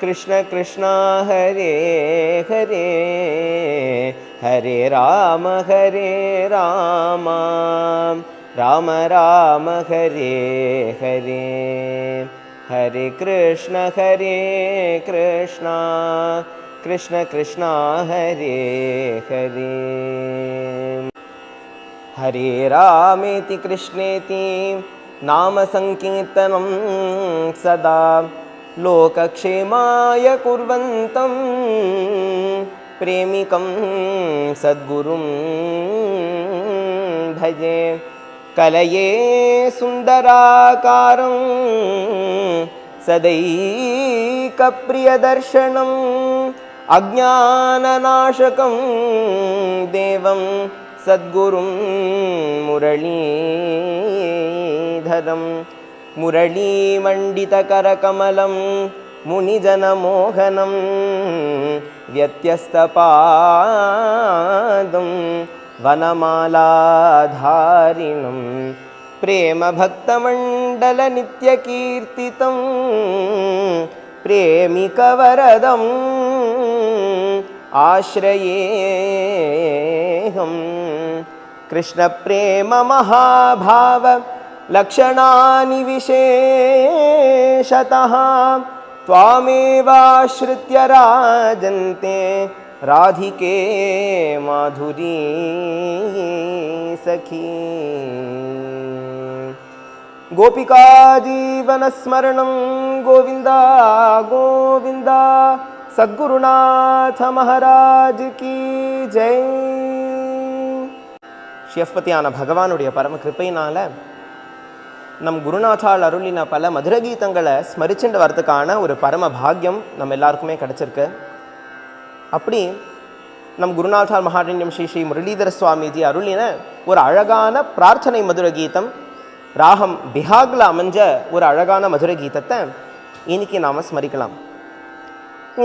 कृष्ण कृष्ण हरे हरे हरे राम हरे राम राम राम हरे हरे हरे कृष्ण हरे कृष्ण कृष्ण कृष्ण हरे हरे। हरे रामेति कृष्णेति नाम सङ्कीर्तनं सदा लोकक्षेमाय कुर्वन्तं प्रेमिकं सद्गुरुं भजे। कलये सुन्दराकारं सदैकप्रियदर्शनम् अज्ञाननाशकं देवं सद्गुरुं मुरलीधरं मुरलीमण्डितकरकमलं मुनिजनमोहनं व्यत्यस्तपादं वनमालाधारिणं प्रेमभक्तमण्डलनित्यकीर्तितं प्रेमिकवरदम् आश्रयेऽहं कृष्णप्रेममहाभाव लक्षणानि विशेषतः त्वामेवाश्रित्य राजन्ते राधिके माधुरी सखी गोपिकाजीवनस्मरणं गोविन्द गोविन्द சத்குருநாத மகாராஜ் கி ஜெய் ஷியப்பதியான பகவானுடைய பரம கிருப்பையினால நம் குருநாதால் அருளின பல மதுர கீதங்களை ஸ்மரிச்சுட்டு வரதுக்கான ஒரு பரம பாக்கியம் நம்ம எல்லாருக்குமே கிடச்சிருக்கு. அப்படி நம் குருநாதால் மகாரண்யம் ஸ்ரீ ஸ்ரீ முரளிதர சுவாமிஜி அருளின ஒரு அழகான பிரார்த்தனை மதுர கீதம் ராகம் பிஹாகில் அமைஞ்ச ஒரு அழகான மதுர கீதத்தை இன்னைக்கு நாம் ஸ்மரிக்கலாம்.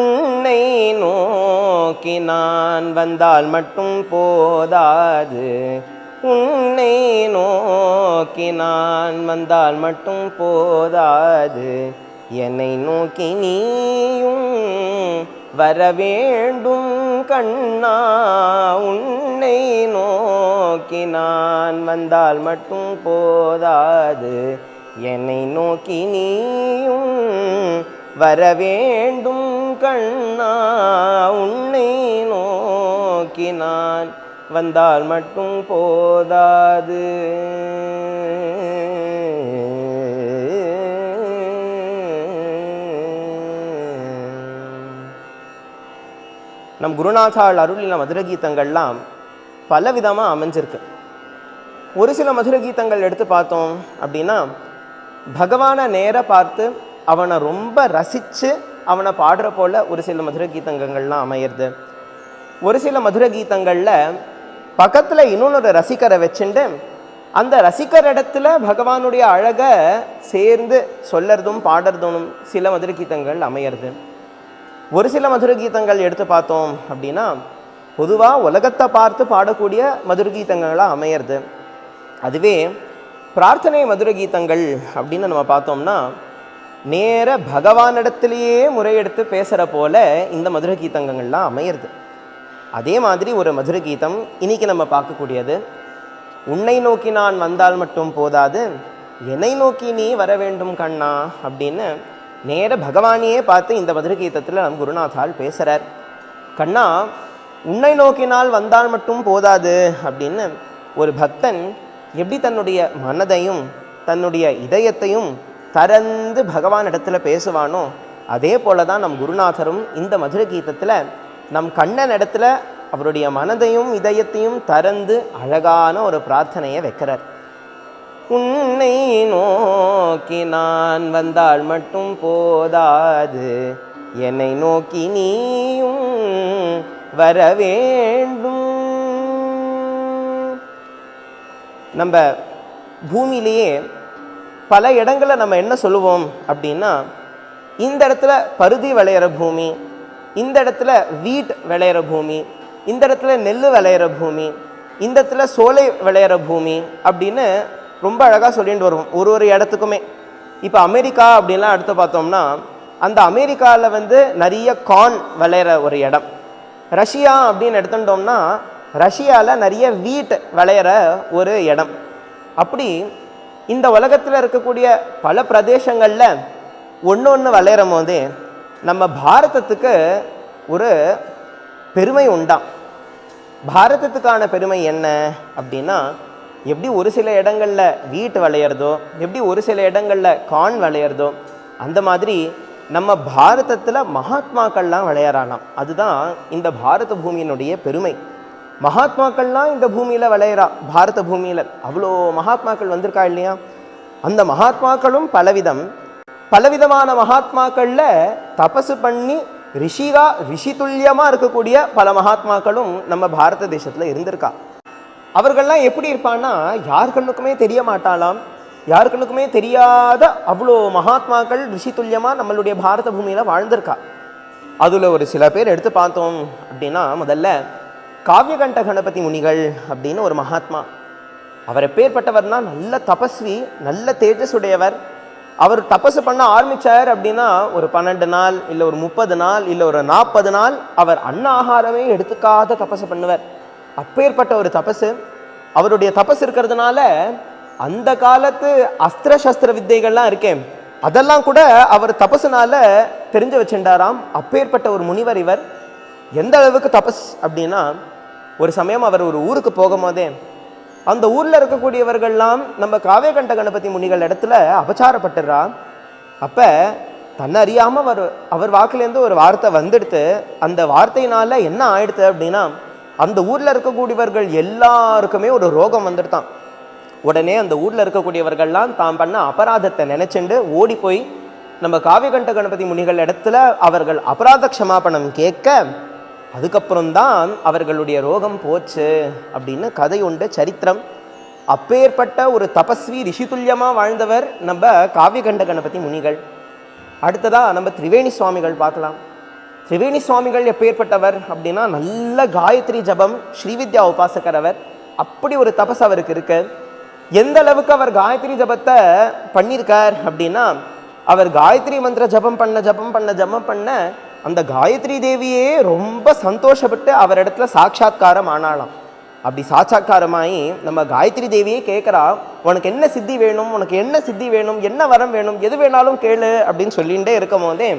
உன்னை நோக்கி நான் வந்தால் மட்டும் போதாது. உன்னை நோக்கி நான் வந்தால் மட்டும் போதாது. என்னை நோக்கி நீயும் வர வேண்டும் கண்ணா. உன்னை நோக்கி நான் வந்தால் மட்டும் போதாது. என்னை நோக்கி நீயும் வர வேண்டும் கண்ணா. உன்னை நோக்கி நான் வந்தால் மட்டும் போதாது. நம் குருநாதாள் அருளின மதுர கீதங்கள்லாம் பலவிதமாக அமைஞ்சிருக்கு. ஒரு சில மதுர கீதங்கள் எடுத்து பார்த்தோம் அப்படின்னா பகவானை நேர பார்த்து அவனை ரொம்ப ரசித்து அவனை பாடுற போல் ஒரு சில மதுர கீதங்கள்லாம் அமையிறது. ஒரு சில மதுர கீதங்களில் பக்கத்தில் இன்னொன்று ரசிகரை வச்சுட்டு அந்த ரசிகர் இடத்துல பகவானுடைய அழகை சேர்ந்து சொல்லறதும் பாடுறதும் சில மதுர கீதங்கள் அமையிறது. ஒரு சில மதுர கீதங்கள் எடுத்து பார்த்தோம் அப்படின்னா பொதுவாக உலகத்தை பார்த்து பாடக்கூடிய மதுர கீதங்களாக அமையிறது. அதுவே பிரார்த்தனை மதுர கீதங்கள் அப்படின்னு நம்ம பார்த்தோம்னா நேர பகவானிடத்திலேயே முறையெடுத்து பேசுகிற போல இந்த மதுர கீதங்கள்லாம் அமையிறது. அதே மாதிரி ஒரு மதுர கீதம் இன்னைக்கு நம்ம பார்க்கக்கூடியது. உன்னை நோக்கி நான் வந்தால் மட்டும் போதாது என்னை நோக்கி நீ வர வேண்டும் கண்ணா அப்படின்னு நேர பகவானையே பார்த்து இந்த மதுர கீதத்தில் நம் குருநாதால் பேசுகிறார் கண்ணா உன்னை நோக்கினால் வந்தால் மட்டும் போதாது அப்படின்னு ஒரு பக்தன் எப்படி தன்னுடைய மனதையும் தன்னுடைய இதயத்தையும் தரந்து பகவான் இடத்துல பேசுவானோ அதே போல தான் நம் குருநாதரும் இந்த மதுர கீதத்தில் நம் கண்ணன் இடத்துல அவருடைய மனதையும் இதயத்தையும் திறந்து அழகான ஒரு பிரார்த்தனையை வைக்கிறார். உன்னை நோக்கி நான் வந்தால் மட்டும் போதாது. என்னை நோக்கி நீயும் வர வேண்டும். நம்ம பூமியிலேயே பல இடங்களில் நம்ம என்ன சொல்லுவோம் அப்படின்னா இந்த இடத்துல பருதி விளையிற பூமி இந்த இடத்துல வீட் விளையிற பூமி இந்த இடத்துல நெல் விளையிற பூமி இந்த இடத்துல சோலை விளையிற பூமி அப்படின்னு ரொம்ப அழகாக சொல்லிட்டு வருவோம் ஒரு ஒரு இடத்துக்குமே. இப்போ அமெரிக்கா அப்படின்லாம் எடுத்து பார்த்தோம்னா அந்த அமெரிக்காவில் வந்து நிறைய கார்ன் விளையிற ஒரு இடம். ரஷ்யா அப்படின்னு எடுத்துட்டோம்னா ரஷ்யாவில் நிறைய வீட் விளையிற ஒரு இடம். அப்படி இந்த உலகத்தில் இருக்கக்கூடிய பல பிரதேசங்களில் ஒன்று ஒன்று விளையிற போதே நம்ம பாரதத்துக்கு ஒரு பெருமை உண்டாம். பாரதத்துக்கான பெருமை என்ன அப்படின்னா எப்படி ஒரு சில இடங்களில் வீட்டு விளையிறதோ எப்படி ஒரு சில இடங்களில் கான் விளையிறதோ அந்த மாதிரி நம்ம பாரதத்தில் மகாத்மாக்கள்லாம் விளையாடலாம் அதுதான் இந்த பாரத பூமியினுடைய பெருமை. மகாத்மாக்கள்லாம் இந்த பூமியில் விளையிறா பாரத பூமியில். அவ்வளோ மகாத்மாக்கள் வந்திருக்கா இல்லையா? அந்த மகாத்மாக்களும் பலவிதம் பலவிதமான மகாத்மாக்களில் தபசு பண்ணி ரிஷிகா ரிஷி துல்லியமாக இருக்கக்கூடிய பல மகாத்மாக்களும் நம்ம பாரத தேசத்தில் இருந்திருக்கா. அவர்கள்லாம் எப்படி இருப்பான்னா யார் கண்ணுக்குமே தெரிய மாட்டாளாம். யார் கண்ணுக்குமே தெரியாத அவ்வளோ மகாத்மாக்கள் ரிஷி துல்லியமாக நம்மளுடைய பாரத பூமியில் வாழ்ந்திருக்கா. அதில் ஒரு சில பேர் எடுத்து பார்த்தோம் அப்படின்னா முதல்ல காவியகண்ட கணபதி முனிகள் அப்படின்னு ஒரு மகாத்மா. அவர் எப்பேற்பட்டவர்னா நல்ல தபஸ்வி நல்ல தேஜஸ் உடையவர் அவர் தபசு பண்ண ஆரம்பிச்சார் அப்படின்னா ஒரு பன்னெண்டு நாள் இல்லை ஒரு முப்பது நாள் இல்லை ஒரு நாற்பது நாள் அவர் அன்ன ஆகாரமே எடுத்துக்காத தபசு பண்ணுவார். அப்பேற்பட்ட ஒரு தபசு. அவருடைய தபஸ் இருக்கிறதுனால அந்த காலத்து அஸ்திர சஸ்திர வித்தைகள்லாம் இருக்கேன் அதெல்லாம் கூட அவர் தபசுனால தெரிஞ்சு வச்சுட்டாராம் அப்பேற்பட்ட ஒரு முனிவர் இவர். எந்த அளவுக்கு தபஸ் அப்படின்னா ஒரு சமயம் அவர் ஒரு ஊருக்கு போகும்போதே அந்த ஊரில் இருக்கக்கூடியவர்கள்லாம் நம்ம காவியகண்ட கணபதி முனிகள் இடத்துல அபச்சாரப்பட்டுறா. அப்போ தன்னை அறியாமல் அவர் அவர் வாக்குலேருந்து ஒரு வார்த்தை வந்துடுத்து அந்த வார்த்தையினால் என்ன ஆயிடுத்து அப்படின்னா அந்த ஊரில் இருக்கக்கூடியவர்கள் எல்லாருக்குமே ஒரு ரோகம் வந்துடுதான் உடனே அந்த ஊரில் இருக்கக்கூடியவர்கள்லாம் தாம் பண்ண அபராதத்தை நினச்சிண்டு ஓடி போய் நம்ம காவியகண்ட கணபதி முனிகள் இடத்துல அவர்கள் அபராத க்ஷமாபணம் கேட்க அதுக்கப்புறம்தான் அவர்களுடைய ரோகம் போச்சு அப்படின்னு கதை உண்டு சரித்திரம். அப்பேற்பட்ட ஒரு தபஸ்வி ரிஷிதுல்யமாக வாழ்ந்தவர் நம்ம காவியகண்ட கணபதி முனிகள். அடுத்ததாக நம்ம திரிவேணி சுவாமிகள் பார்க்கலாம். திரிவேணி சுவாமிகள் எப்பேற்பட்டவர் அப்படின்னா நல்ல காயத்ரி ஜபம் ஸ்ரீவித்யா உபாசகர் அவர். அப்படி ஒரு தபஸ் அவருக்கு இருக்கு. எந்த அளவுக்கு அவர் காயத்ரி ஜபத்தை பண்ணியிருக்கார் அப்படின்னா அவர் காயத்ரி மந்திர ஜபம் பண்ண ஜபம் பண்ண ஜபம் பண்ண அந்த காயத்ரி தேவியே ரொம்ப சந்தோஷப்பட்டு அவர் இடத்துல சாட்சாத்காரம் ஆனாலாம் அப்படி சாட்சாத்காரமாகி நம்ம காயத்ரி தேவியே கேட்குறா உனக்கு என்ன சித்தி வேணும்? உனக்கு என்ன சித்தி வேணும்? என்ன வரம் வேணும்? எது வேணாலும் கேளு அப்படின்னு சொல்லிகிட்டே இருக்கும் போதே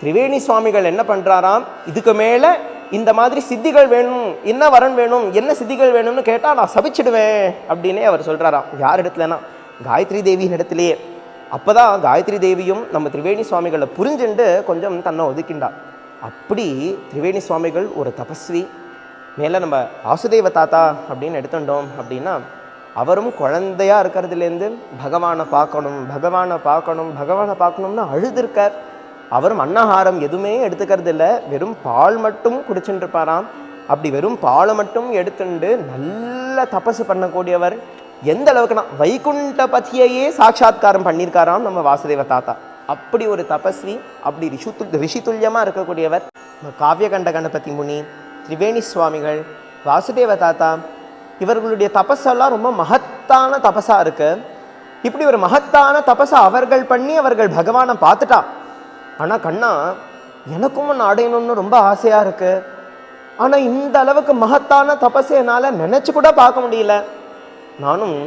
திரிவேணி சுவாமிகள் என்ன பண்ணுறாராம் இதுக்கு மேலே இந்த மாதிரி சித்திகள் வேணும் என்ன வரன் வேணும் என்ன சித்திகள் வேணும்னு கேட்டால் நான் சபிச்சிடுவேன் அப்படின்னே அவர் சொல்கிறாராம் யார் இடத்துலனா காயத்ரி தேவியின் இடத்துலையே அப்பதான் காயத்ரி தேவியும் நம்ம திரிவேணி சுவாமிகளை புரிஞ்சுண்டு கொஞ்சம் தன்னை ஒதுக்கிண்டா. அப்படி திரிவேணி சுவாமிகள் ஒரு தபஸ்வி. மேலே நம்ம வாசுதேவ தாத்தா அப்படின்னு எடுத்துட்டோம் அப்படின்னா அவரும் குழந்தையாக இருக்கிறதுலேருந்து பகவானை பார்க்கணும் பகவானை பார்க்கணும் பகவானை பார்க்கணும்னு அழுதுருக்கார். அவரும் அன்னஹாரம் எதுவுமே எடுத்துக்கிறது இல்லை வெறும் பால் மட்டும் குடிச்சுட்டு இருப்பாராம். அப்படி வெறும் பாலை மட்டும் எடுத்துண்டு நல்ல தபசு பண்ணக்கூடியவர் எந்த அளவுக்குனா வைகுண்ட பத்தியையே சாட்சாத்காரம் பண்ணியிருக்காராம் நம்ம வாசுதேவ தாத்தா. அப்படி ஒரு தபஸ்வி அப்படி ரிஷுத்து ரிஷிதுல்யமாக இருக்கக்கூடியவர் நம்ம காவியகண்ட கணபதி முனி திரிவேணி சுவாமிகள் வாசுதேவ தாத்தா இவர்களுடைய தபஸெல்லாம் ரொம்ப மகத்தான தபஸாக இருக்குது இப்படி ஒரு மகத்தான தபஸை அவர்கள் பண்ணி அவர்கள் பகவானை பார்த்துட்டா. ஆனால் கண்ணா எனக்கும் ஒன்று அடையணும்னு ரொம்ப ஆசையாக இருக்குது ஆனால் இந்த அளவுக்கு மகத்தான தபஸை என்னால் நினச்சி கூட பார்க்க முடியல. நானும்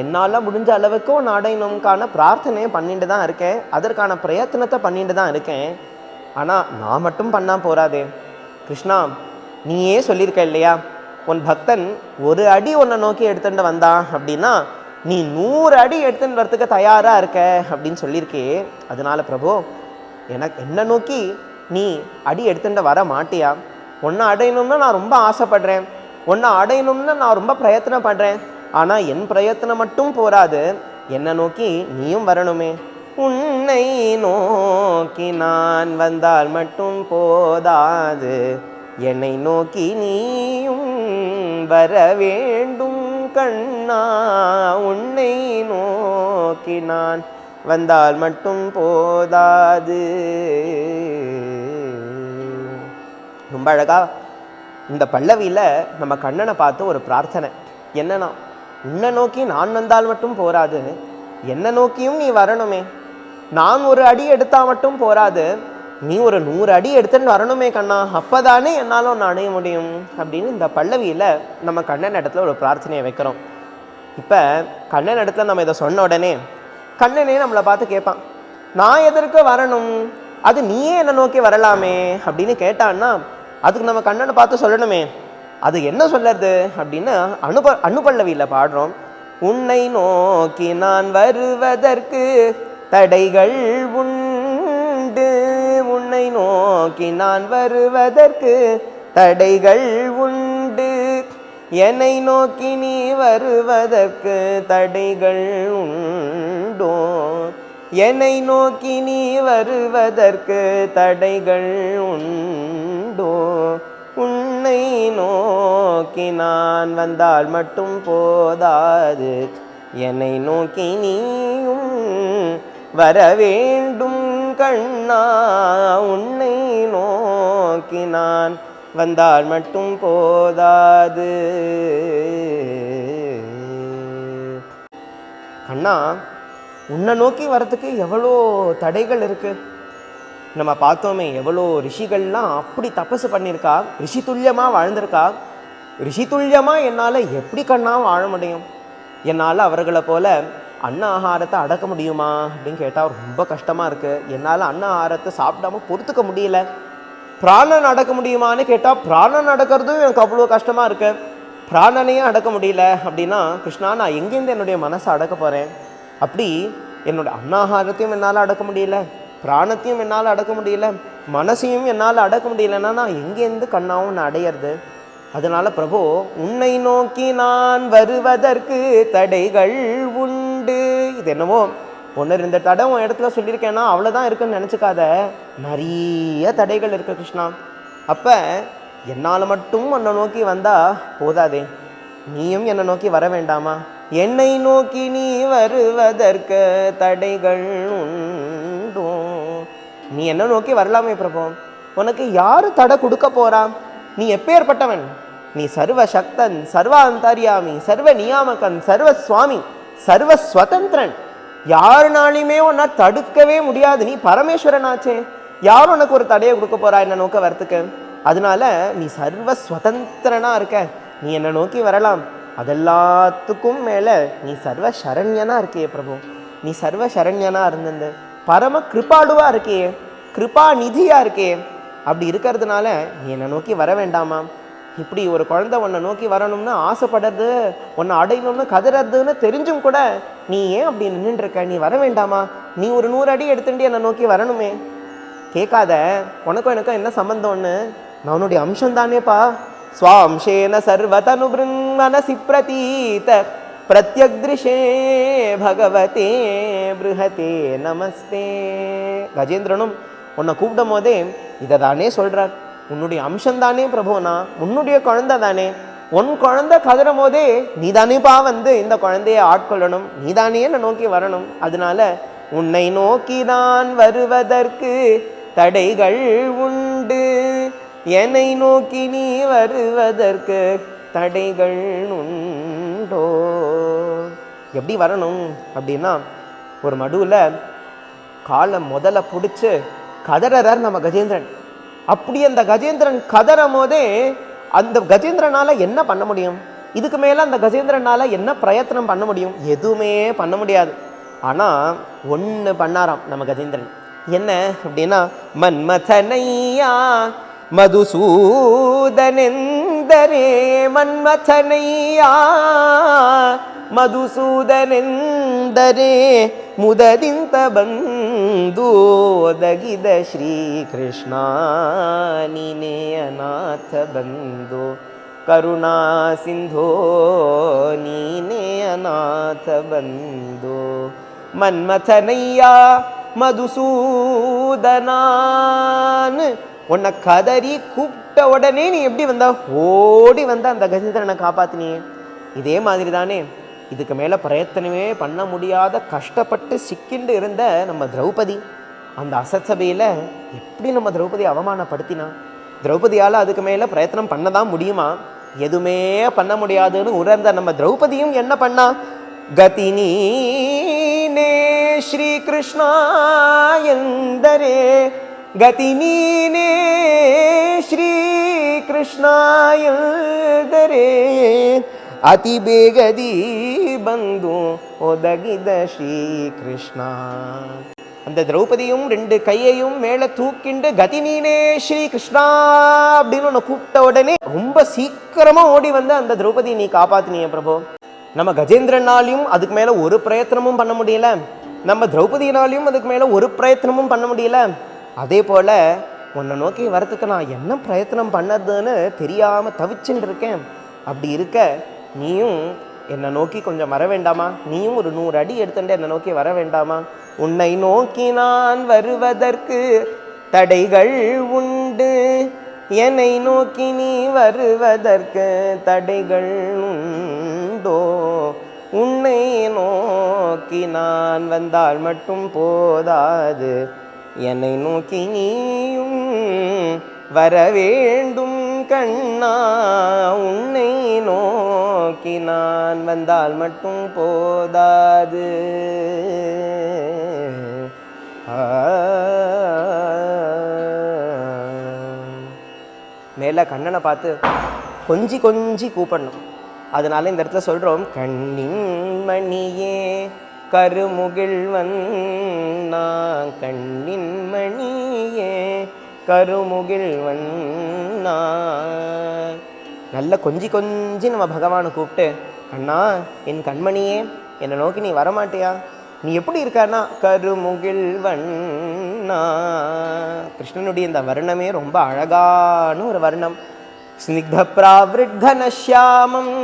என்னால் முடிஞ்ச அளவுக்கு ஒன்று அடையணும்கான பிரார்த்தனையை பண்ணிட்டு தான் இருக்கேன். அதற்கான பிரயத்தனத்தை பண்ணிட்டு தான் இருக்கேன். ஆனால் நான் மட்டும் பண்ணால் போகாது கிருஷ்ணா நீயே சொல்லியிருக்க இல்லையா? உன் பக்தன் ஒரு அடி உன்னை நோக்கி எடுத்துட்டு வந்தான் அப்படின்னா நீ நூறு அடி எடுத்துன்னு வரத்துக்கு தயாராக இருக்க அப்படின்னு சொல்லியிருக்கே. அதனால பிரபு எனக்கு என்னை நோக்கி நீ அடி எடுத்துட்டு வர மாட்டியா? உன்னை அடையணும்னு நான் ரொம்ப ஆசைப்படுறேன். உன்னை அடையணும்னு நான் ரொம்ப பிரயத்தனம் பண்ணுறேன் ஆனால் என் பிரயத்தனம் மட்டும் போராது. என்னை நோக்கி நீயும் வரணுமே. உன்னை நோக்கி நான் வந்தால் மட்டும் போதாது. என்னை நோக்கி நீயும் வர வேண்டும் கண்ணா. உன்னை நோக்கி நான் வந்தால் மட்டும் போதாது. ரொம்ப அழகா இந்த பல்லவியில் நம்ம கண்ணனை பார்த்து ஒரு பிரார்த்தனை. என்னன்னா உன்னை நோக்கி நான் வந்தால் மட்டும் போராது. என்னை நோக்கியும் நீ வரணுமே. நான் ஒரு அடி எடுத்தால் மட்டும் போராது. நீ ஒரு நூறு அடி எடுத்துன்னு வரணுமே கண்ணா. அப்பதானே என்னால் ஒன்று அணைய முடியும். அப்படின்னு இந்த பல்லவியில் நம்ம கண்ணன் இடத்துல ஒரு பிரார்த்தனையை வைக்கிறோம். இப்போ கண்ணன் இடத்துல நம்ம இதை சொன்ன உடனே கண்ணனே நம்மளை பார்த்து கேட்பான். நான் எதற்கு வரணும்? அது நீயே என்னை நோக்கி வரலாமே அப்படின்னு கேட்டான்னா அதுக்கு நம்ம கண்ணனை பார்த்து சொல்லணுமே. அது என்ன சொல்லறது அப்படின்னா அனுப அனுபல்லவியில் பாடுறோம். உன்னை நோக்கி நான் வருவதற்கு தடைகள் உண்டு. உன்னை நோக்கி நான் வருவதற்கு தடைகள் உண்டு. என்னை நோக்கி நீ வருவதற்கு தடைகள் உண்டோ? என்னை நோக்கி நீ வருவதற்கு தடைகள் உண்டோ? உன்னை நோக்கி நான் வந்தால் மட்டும் போதாது. என்னை நோக்கி நீயும் வர வேண்டும் கண்ணா. உன்னை நோக்கி நான் வந்தால் மட்டும் போதாது. கண்ணா உன்னை நோக்கி வரத்துக்கு எவ்வளோ தடைகள் இருக்கு? நம்ம பார்த்தோமே எவ்வளோ ரிஷிகள்லாம் அப்படி தபசு பண்ணியிருக்கா? ரிஷி துல்லியமாக வாழ்ந்திருக்கா? ரிஷி துல்லியமாக என்னால் எப்படி கண்ணா வாழ முடியும்? என்னால் அவர்களை போல் அன்ன ஆகாரத்தை அடக்க முடியுமா? அப்படின்னு கேட்டால் ரொம்ப கஷ்டமாக இருக்குது என்னால் அன்ன ஆகாரத்தை சாப்பிடாம பொறுத்துக்க முடியல. பிராணன் அடக்க முடியுமான்னு கேட்டால் பிராணன் அடக்கிறதும் எனக்கு அவ்வளோ கஷ்டமாக இருக்குது பிராணனையே அடக்க முடியல அப்படின்னா கிருஷ்ணா நான் எங்கேருந்து என்னுடைய மனசை அடக்க போகிறேன் அப்படி என்னோட அன்னாகாரத்தையும் என்னால் அடக்க முடியல. பிராணத்தையும் என்னால் அடக்க முடியல மனசையும் என்னால் அடக்க முடியலன்னா நான் எங்கேருந்து கண்ணாவும் நான் அடையிறது? அதனால பிரபு உன்னை நோக்கி நான் வருவதற்கு தடைகள் உண்டு. இது என்னவோ ஒன்று இந்த தடை உன் இடத்துல சொல்லியிருக்கேன்னா அவ்வளோதான் இருக்குன்னு நினச்சிக்காத. நிறைய தடைகள் இருக்கு கிருஷ்ணா. அப்போ என்னால் மட்டும் உன்னை நோக்கி வந்தால் போதாதே. நீயும் என்னை நோக்கி வர வேண்டாமா? என்னை நோக்கி நீ வருவதற்கு தடைகள் உண்டு. நீ என்ன நோக்கி வரலாமே பிரபு? உனக்கு யாரு தடை கொடுக்க போறா நீ எப்பேற்பட்டவன்? நீ சர்வ சக்தன் சர்வ அந்தர்யாமி சர்வ நியாமகன் சர்வ சுவாமி சர்வ ஸ்வதந்திரன் யாருனாலையுமே உன்னை தடுக்கவே முடியாது. நீ பரமேஸ்வரனாச்சே. யார் உனக்கு ஒரு தடையை கொடுக்க போறா என்ன நோக்க வரத்துக்கு? அதனால நீ சர்வ சுவதந்திரனா இருக்க. நீ என்னை நோக்கி வரலாம்? அதெல்லாத்துக்கும் மேலே நீ சர்வ சரண்யனா இருக்கிய பிரபு. நீ சர்வ சரண்யனா இருந்தது பரம கிருபாடுவாக இருக்கே கிருபா நிதியாக இருக்கே. அப்படி இருக்கிறதுனால நீ என்னை நோக்கி வர வேண்டாமா? இப்படி ஒரு குழந்தை உன்னை நோக்கி வரணும்னு ஆசைப்படுறது உன்னை அடையணும்னு கதறதுன்னு தெரிஞ்சும் கூட நீ ஏன் அப்படி நின்றுருக்க நீ வர வேண்டாமா? நீ ஒரு நூறு அடி எடுத்துட்டு என்னை நோக்கி வரணுமே. கேட்காத உனக்கும் எனக்கும் என்ன சம்பந்தம்னு? நான் உன்னுடைய அம்சம் தானேப்பா ஸ்வாம்சேன சர்வதனு மனசி பிரதீத பிரத்யக்திருஷே பகவதே பிருஹதே நமஸ்தே கஜேந்திரனும் உன்னை கூப்பிடும் போதே இதை தானே சொல்கிறார் உன்னுடைய அம்சந்தானே பிரபுனா உன்னுடைய குழந்தை தானே உன் குழந்தை கதறும் போதே நீ தானேப்பா வந்து இந்த குழந்தையை ஆட்கொள்ளணும் நீ தானே என்னை நோக்கி வரணும். அதனால உன்னை நோக்கி தான் வருவதற்கு தடைகள் உண்டு. என்னை நோக்கி நீ வருவதற்கு தடைகள் உண்டோ? எப்படி வரணும் அப்படின்னா ஒரு மடுவில் காலை முதல்ல பிடிச்சி கதறார் நம்ம கஜேந்திரன். அப்படி அந்த கஜேந்திரன் கதறும் போதே அந்த கஜேந்திரனால் என்ன பண்ண முடியும்? இதுக்கு மேலே அந்த கஜேந்திரனால் என்ன பிரயத்தனம் பண்ண முடியும்? எதுவுமே பண்ண முடியாது. ஆனால் ஒன்று பண்ணாராம் நம்ம கஜேந்திரன். என்ன அப்படின்னா மன்மதனையா ಮಧುಸೂದನೆಂದರೆ ಮನ್ಮಥನಯ್ಯ. ಮಧುಸೂದನೆಂದರೆ ಮುದದಿಂತ ಬಂದು ಒದಗಿದ ಶ್ರೀಕೃಷ್ಣ ನೀನೇ ಅನಾಥ ಬಂದು. ಕರುಣಾ ಸಿಂಧೋ ನೀನೇ ಅನಾಥ ಬಂದು. ಮನ್ಮಥನಯ್ಯ ಮಧುಸೂದನಾನ್ உன்னை கதறி கூப்பிட்ட உடனே நீ எப்படி வந்த? ஓடி வந்த அந்த கஜேந்திரனை காப்பாத்தினியே. இதே மாதிரி தானே இதுக்கு மேலே பிரயத்தனமே பண்ண முடியாத கஷ்டப்பட்டு சிக்கிண்டு இருந்த நம்ம திரௌபதி. அந்த அசத்சபையில் எப்படி நம்ம திரௌபதி அவமானப்படுத்தினா? திரௌபதியால் அதுக்கு மேலே பிரயத்தனம் பண்ண தான் முடியுமா? எதுவுமே பண்ண முடியாதுன்னு உணர்ந்த நம்ம திரௌபதியும் என்ன பண்ணா? கதினி நே ஸ்ரீ கிருஷ்ணா எந்தரே ಎಂದರೆ ಗತಿ ನೀನೇ ಶ್ರೀಕೃಷ್ಣ ಎಂದರೆ ಅತಿ ಬೇಗದಿ ಬಂದು ಒದಗಿದ ಶ್ರೀಕೃಷ್ಣ அந்த திரௌபதியும் ரெண்டு கையையும் மேலே தூக்கிண்டு கதி நீனே ஸ்ரீ கிருஷ்ணா அப்படின்னு உன்னை கூப்பிட்ட உடனே ரொம்ப சீக்கிரமா ஓடி வந்து அந்த திரௌபதியை நீ காப்பாத்தினிய பிரபு நம்ம கஜேந்திரனாலையும் அதுக்கு மேலே ஒரு பிரயத்தனமும் பண்ண முடியல நம்ம திரௌபதியினாலையும் அதுக்கு மேலே ஒரு பிரயத்தனமும் பண்ண முடியல அதே போல் உன்னை நோக்கி வரத்துக்கு நான் என்ன பிரயத்தனம் பண்ணதுன்னு தெரியாமல் தவிச்சுட்டு இருக்கேன் அப்படி இருக்க நீயும் என்னை நோக்கி கொஞ்சம் வர வேண்டாமா? நீயும் ஒரு நூறு அடி எடுத்துட்டு என்னை நோக்கி வர வேண்டாமா? உன்னை நோக்கி நான் வருவதற்கு தடைகள் உண்டு. என்னை நோக்கி நீ வருவதற்கு தடைகள் உண்டோ? உன்னை நோக்கி நான் வந்தால் மட்டும் போதாது. என்னை நோக்கி நீயும் வர வேண்டும் கண்ணா உன்னை நோக்கி நான் வந்தால் மட்டும் போதாது. ஆ. மேலே கண்ணனை பார்த்து கொஞ்சி கொஞ்சி கூப்பிடணும். அதனால இந்த இடத்துல சொல்கிறோம் கண்ணின் மணியே கருமுகிழ்வன் நான் கண்ணின் மணியே கருமுகிழ்வன் நான் நல்ல கொஞ்சி கொஞ்சி நம்ம பகவானை கூப்பிட்டு அண்ணா என் கண்மணியே என்னை நோக்கி நீ வரமாட்டியா? நீ எப்படி இருக்கானா? கருமுகிழ்வண்ணா கிருஷ்ணனுடைய இந்த வர்ணமே ரொம்ப அழகான ஒரு வர்ணம். ஸ்னிக்த பிராவிருட்கனஷ்யாமம்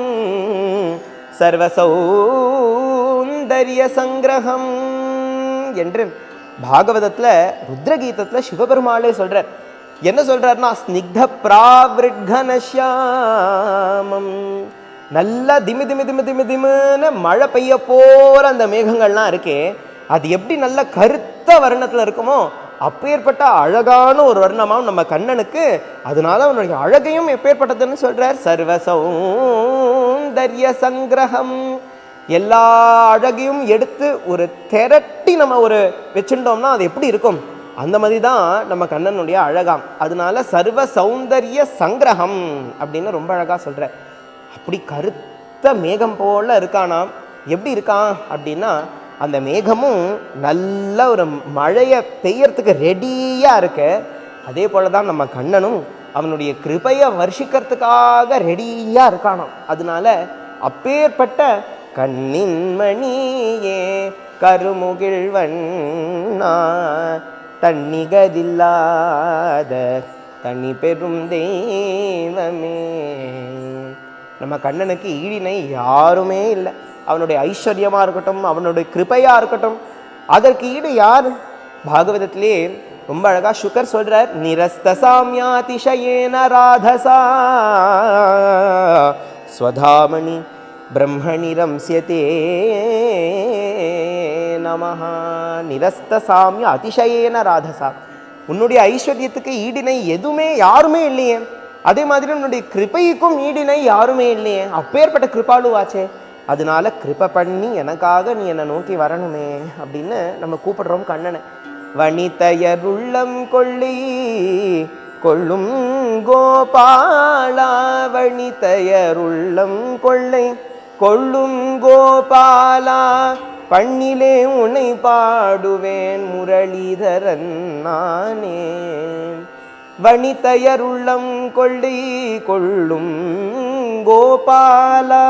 சௌந்தரிய சங்கிரகம் என்று பாகவதத்தில் ருத்ரகீதத்தில் சிவபெருமாளே சொல்கிறார் என்ன சொல்றாருன்னா ஸ்னிக்த பிராவிருட்கனஷ்யாமம் நல்லா திமி திமி திமி திமி திமுன்னு மழை பெய்ய போற அந்த மேகங்கள்லாம் இருக்கே அது எப்படி நல்ல கருத்த வர்ணத்தில் இருக்குமோ அப்பேற்பட்ட அழகான ஒரு வர்ணமாவும் நம்ம கண்ணனுக்கு அதனால அவனுடைய அழகையும் எப்பேற்பட்டதுன்னு சொல்றார். சர்வ சௌந்தரிய சங்கிரகம். எல்லா அழகையும் எடுத்து ஒரு திரட்டி நம்ம ஒரு வச்சுட்டோம்னா அது எப்படி இருக்கும்? அந்த மாதிரி தான் நம்ம கண்ணனுடைய அழகாம். அதனால சர்வ சௌந்தரிய சங்கிரகம் அப்படின்னு ரொம்ப அழகாக சொல்கிற அப்படி கருத்த மேகம் போல இருக்கானாம். எப்படி இருக்கான் அப்படின்னா அந்த மேகமும் நல்ல ஒரு மழையை பெய்யறதுக்கு ரெடியாக இருக்கு. அதே போல தான் நம்ம கண்ணனும் அவனுடைய கிருபையை வருஷிக்கிறதுக்காக ரெடியாக இருக்கானாம். அதனால அப்பேற்பட்ட கண்ணின் மணியே கருமுகிழ்வண்ணா தன்னிகரில்லாத தனி பெரும் தெய்வமே. நம்ம கண்ணனுக்கு ஈடினை யாருமே இல்லை. அவனுடைய ஐஸ்வர்யமாக இருக்கட்டும் அவனுடைய கிருபையாக இருக்கட்டும் அதற்கு ஈடு யார்? பாகவதத்திலே ரொம்ப அழகாக சுகர் சொல்கிறார் நிரஸ்த ராதசா ஸ்வதாமணி பிரம்மணி ரம்சியதே நமஹா நிரஸ்த சாமி அதிசயேன ராதசா உன்னுடைய ஐஸ்வர்யத்துக்கு ஈடினை எதுவுமே யாருமே இல்லையே. அதே மாதிரி உன்னுடைய கிருபைக்கும் ஈடினை யாருமே இல்லையே. அப்பேற்பட்ட கிருபாளுவாச்சே அதனால கிருப பண்ணி எனக்காக நீ என்னை நோக்கி வரணுமே அப்படின்னு நம்ம கூப்பிடுறோம் கண்ணனை. வனிதயருள்ளம் கொள்ளி கொள்ளும் கோபாலா வனிதயருள்ளம் கொள்ளை. கொள்ளும் கோபாலா பண்ணிலே உன்னை பாடுவேன் முரளிதரன் நானே. வனிதையருள்ளம் கொள்ளி கொள்ளும் கோபாலா.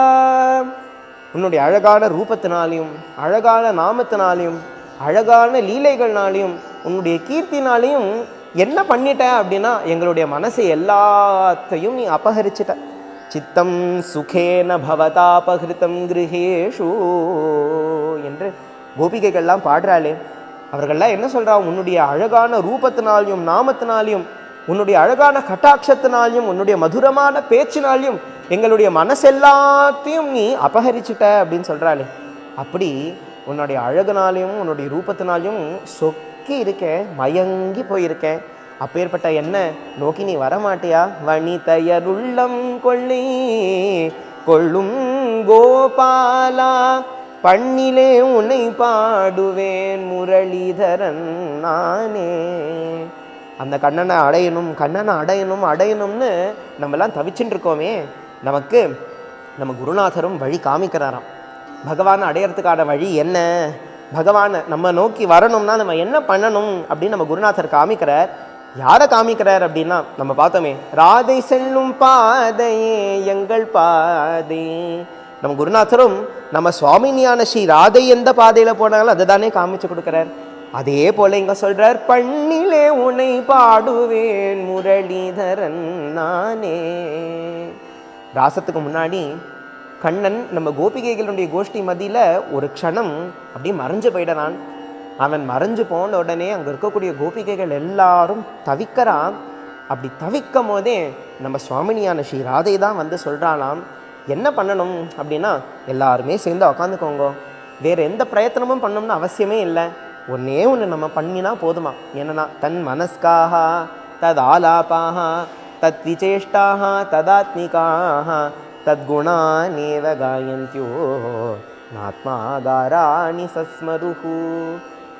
உன்னுடைய அழகான ரூபத்தினாலையும் அழகான நாமத்தினாலையும் அழகான லீலைகள்னாலையும் உன்னுடைய கீர்த்தினாலையும் என்ன பண்ணிட்ட அப்படின்னா எங்களுடைய மனசை எல்லாத்தையும் நீ அபகரிச்சிட்ட. சித்தம் சுகேன பவதாபகிருத்தம் கிரகேஷு என்று கோபிகைகள்லாம் பாடுறாளே. அவர்கள்லாம் என்ன சொல்கிறா உன்னுடைய அழகான ரூபத்தினாலையும் நாமத்தினாலையும் உன்னுடைய அழகான கட்டாட்சத்தினாலையும் உன்னுடைய மதுரமான பேச்சினாலையும் எங்களுடைய மனசெல்லாத்தையும் நீ அபகரிச்சிட்ட அப்படின்னு சொல்கிறாளே அப்படி உன்னுடைய அழகுனாலையும் உன்னுடைய ரூபத்தினாலையும் சொக்கி இருக்கேன் மயங்கி போயிருக்கேன். அப்பேற்பட்ட என்ன? நோக்கி நீ வரமாட்டியா? வனிதையருள்ளம் கொள்ளி கொள்ளும் கோபாலா பண்ணிலே உன்னை பாடுவேன் முரளிதரன் நானே. அந்த கண்ணனை அடையணும் கண்ணனை அடையணும் அடையணும்னு நம்மலாம் தவிச்சுட்டு இருக்கோமே நமக்கு நம்ம குருநாதரும் வழி காமிக்கிறாராம். பகவானை அடையறதுக்கான வழி என்ன? பகவானை நம்ம நோக்கி வரணும்னா நம்ம என்ன பண்ணணும் அப்படின்னு நம்ம குருநாதர் காமிக்கிறார். யாரை காமிக்கிறார் அப்படின்னா நம்ம பார்த்தோமே ராதை செல்லும் பாதையே எங்கள் பாதை. நம்ம குருநாதரும் நம்ம சுவாமினியான ஸ்ரீ ராதை எந்த பாதையில் போனாலும் அதை தானே காமிச்சு கொடுக்குறார். அதே போல இங்க சொல்றார் பண்ணிலே உனை பாடுவேன் முரளிதரன் நானே. ராசத்துக்கு முன்னாடி கண்ணன் நம்ம கோபிகைகளுடைய கோஷ்டி மதியில் ஒரு க்ஷணம் அப்படியே மறைஞ்சு போயிடறான். அவன் மறைஞ்சு போன உடனே அங்கே இருக்கக்கூடிய கோபிகைகள் எல்லாரும் தவிக்கிறான். அப்படி தவிக்கும் போதே நம்ம சுவாமினியான ஸ்ரீ ராதை தான் வந்து சொல்கிறானாம் என்ன பண்ணணும்? அப்படின்னா எல்லாருமே சேர்ந்து உக்காந்துக்கோங்க. வேற எந்த பிரயத்தனமும் பண்ணணும்னு அவசியமே இல்லை. ஒன்னே ஒன்று நம்ம பண்ணினா போதுமா? என்னன்னா தன் மனஸ்காக தத் ஆலாபாக தத் விசேஷ்டாக ததாத்மிகாக தத்குணானேவ காயந்தியோ நாத்மாகாராணி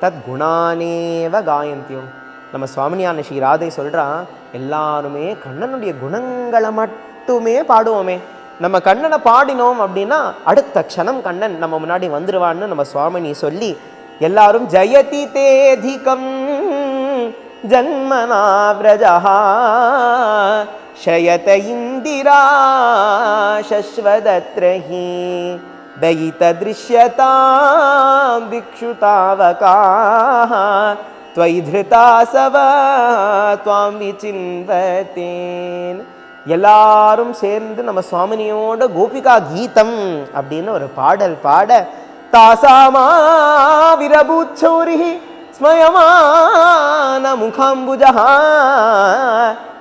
சஸ்மருஹு தத்குணானேவ காயந்தியோ நம்ம சுவாமினியான ஸ்ரீ ராதை சொல்றா எல்லாருமே கண்ணனுடைய குணங்களை மட்டுமே பாடுவோமே நம்ம கண்ணனை பாடினோம் அப்படின்னா அடுத்த க்ஷணம் கண்ணன் நம்ம முன்னாடி வந்துருவான்னு நம்ம சுவாமினி சொல்லி எல்லாரும் ஜெயதி தேதிகம் ஜன்மனா விரஜா शयत इन्दिरा शश्वदत्रहि दयितदृश्यतां भिक्षुतावकाः त्वयि धृतासव त्वां विचिन्वतेन् எல்லாரும் சேர்ந்து நம்ம சுவாமினியோட கோபிகா கீதம் அப்படின்னு ஒரு பாடல் பாட தாசாமா விரபூச்சௌரி ஸ்மயமான முகாம்புஜா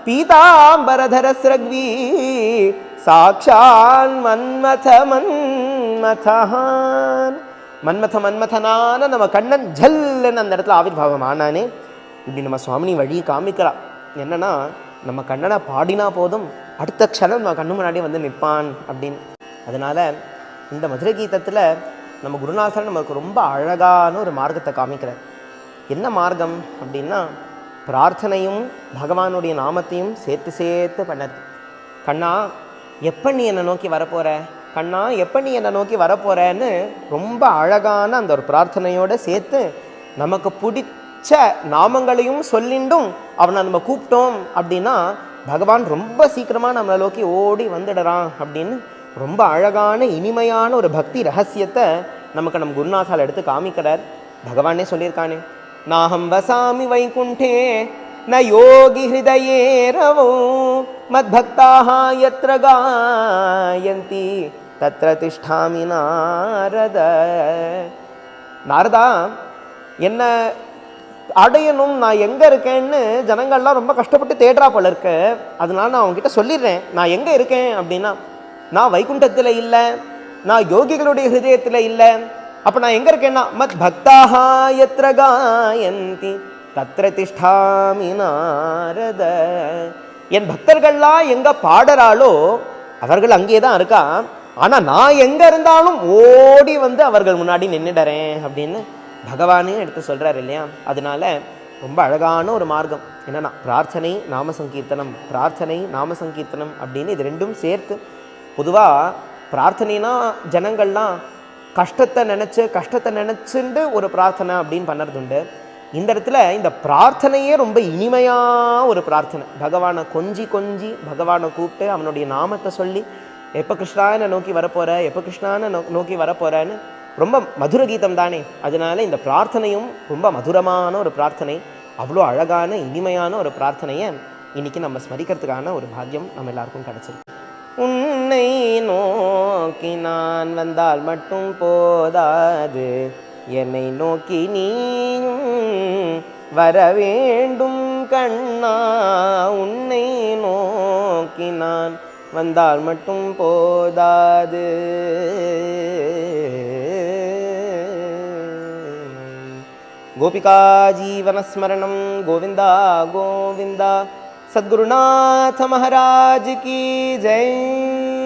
பீதாம்பரதரஸ்ரக்வி சாட்சான் மன்மத மன்மதஹான். மன்மத மன்மதனான நம்ம கண்ணன் ஜல்லுன்னு அந்த இடத்துல ஆவிர்வாவம் ஆனானே இப்படி நம்ம சுவாமினி வழி காமிக்கிறா என்னன்னா நம்ம கண்ணனை பாடினா போதும் அடுத்த க்ஷணம் நம்ம கண்ணு முன்னாடி வந்து நிற்பான் அப்படின்னு. அதனால இந்த மதுரை கீதத்தில் நம்ம குருநாதர் நமக்கு ரொம்ப அழகான ஒரு மார்க்கத்தை காமிக்கிறார். என்ன மார்க்கம் அப்படின்னா பிரார்த்தனையும் பகவானுடைய நாமத்தையும் சேர்த்து சேர்த்து பண்ணது. கண்ணா எப்போ நீ என்னை நோக்கி வரப்போற? கண்ணா எப்போ நீ என்னை நோக்கி வரப்போகிறேன்னு ரொம்ப அழகான அந்த ஒரு பிரார்த்தனையோடு சேர்த்து நமக்கு பிடிச்ச நாமங்களையும் சொல்லிண்டும் அவனை நம்ம கூப்பிட்டோம் அப்படின்னா பகவான் ரொம்ப சீக்கிரமாக நம்மளை நோக்கி ஓடி வந்துடுறான் அப்படின்னு ரொம்ப அழகான இனிமையான ஒரு பக்தி ரகசியத்தை நமக்கு நம்ம குருநாதால் எடுத்து காமிக்கிறார். பகவானே சொல்லியிருக்கானே நாகம் வசாமி வைகுண்டே ந யோகி ஹிருதயே ரவோ மத்பக்தாக யத்ர காயந்தி தத்திர திஷ்டாமி நாரத நாரதா என்ன அடையணும் நான் எங்கே இருக்கேன்னு ஜனங்கள்லாம் ரொம்ப கஷ்டப்பட்டு தேடுறா போல இருக்க அதனால நான் அவங்ககிட்ட சொல்லிடுறேன் நான் எங்கே இருக்கேன் அப்படின்னா நான் வைகுண்டத்தில் இல்லை நான் யோகிகளுடைய ஹிருதயத்தில் இல்லை அப்போ நான் எங்கே இருக்கேன்னா மத் பக்தாக எத்திர காயந்தி தத்ர திஷ்டாமி நாரத. என் பக்தர்கள்லாம் எங்கே பாடுறாளோ அவர்கள் அங்கேயே தான் இருக்கா? ஆனால் நான் எங்கே இருந்தாலும் ஓடி வந்து அவர்கள் முன்னாடி நின்றுடுறேன் அப்படின்னு பகவானே எடுத்து சொல்கிறார் இல்லையா? அதனால ரொம்ப அழகான ஒரு மார்க்கம். என்னன்னா பிரார்த்தனை நாம சங்கீர்த்தனம் பிரார்த்தனை நாம சங்கீர்த்தனம் அப்படின்னு இது ரெண்டும் சேர்த்து பொதுவாக பிரார்த்தனைனா ஜனங்கள்லாம் கஷ்டத்தை நினச்சி கஷ்டத்தை நினச்சிண்டு ஒரு பிரார்த்தனை அப்படின்னு பண்ணுறது உண்டு இந்த இடத்துல இந்த பிரார்த்தனையே ரொம்ப இனிமையாக ஒரு பிரார்த்தனை. பகவானை கொஞ்சி கொஞ்சி பகவானை கூப்பிட்டு அவனுடைய நாமத்தை சொல்லி எப்போ கிருஷ்ணான நோக்கி வரப்போகிற எப்போ கிருஷ்ணான நோ நோக்கி வரப்போறன்னு ரொம்ப மதுர கீதம் தானே. அதனால இந்த பிரார்த்தனையும் ரொம்ப மதுரமான ஒரு பிரார்த்தனை அவ்வளோ அழகான இனிமையான ஒரு பிரார்த்தனையை இன்னைக்கு நம்ம ஸ்மரிக்கிறதுக்கான ஒரு பாக்கியம் நம்ம எல்லாருக்கும் கிடச்சிருக்கு. உன்னை நோக்கி நான் வந்தால் மட்டும் போதாது. என்னை நோக்கி நீயும் வர வேண்டும் கண்ணா. உன்னை நோக்கி நான் வந்தால் மட்டும் போதாது. கோபிகா ஜீவனஸ்மரணம் கோவிந்தா கோவிந்தா. சத்குருநாத மகாராஜ் கி ஜெய்.